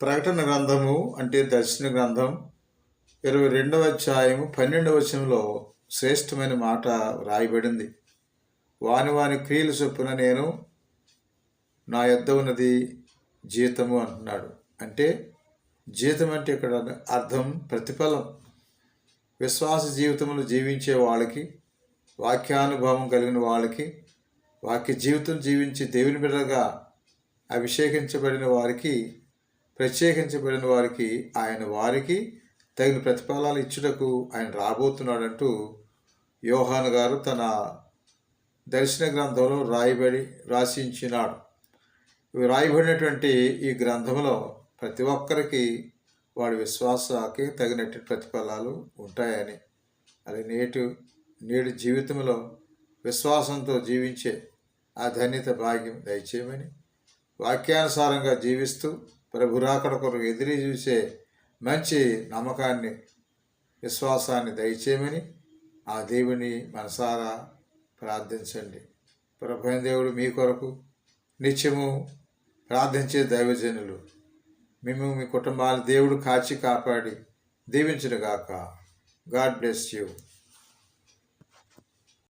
ప్రకటన గ్రంథము అంటే దర్శన గ్రంథం. ఇరవై రెండవ అధ్యాయము పన్నెండవ వచనంలో శ్రేష్టమైన మాట వ్రాయబడింది. వాని వాని క్రియలు చొప్పున నేను నా యొద్ద ఉన్నది జీతము అంటున్నాడు. అంటే జీతం అంటే ఇక్కడ అర్థం ప్రతిఫలం. విశ్వాస జీవితంలో జీవించే వాళ్ళకి వాక్యానుభవం కలిగిన వాళ్ళకి వాక్య జీవితం జీవించి దేవుని బిడ్డగా అభిషేకించబడిన వారికి ప్రత్యేకించబడిన వారికి ఆయన వారికి తగిన ప్రతిఫలాలు ఇచ్చుటకు ఆయన రాబోతున్నాడంటూ యోహాన్ గారు తన దర్శన గ్రంథంలో రాయబడి రాసించినాడు. రాయబడినటువంటి ఈ గ్రంథంలో ప్రతి ఒక్కరికి వాడి విశ్వాసానికి తగినట్టు ప్రతిఫలాలు ఉంటాయని. అది నేటి నేడు జీవితంలో విశ్వాసంతో జీవించే ఆ ధన్యత భాగ్యం దయచేయమని వాక్యానుసారంగా జీవిస్తూ ప్రభురాకడ కొరకు ఎదురు చూసే మంచి నమ్మకాన్ని విశ్వాసాన్ని దయచేయమని ఆ దేవుని మనసారా ప్రార్థించండి. ప్రభు దేవుడు మీ కొరకు నిత్యము ప్రార్థించే దైవజనులు. మేము మీ కుటుంబాలు దేవుడు కాచి కాపాడి దీవించునుగాక. God bless you.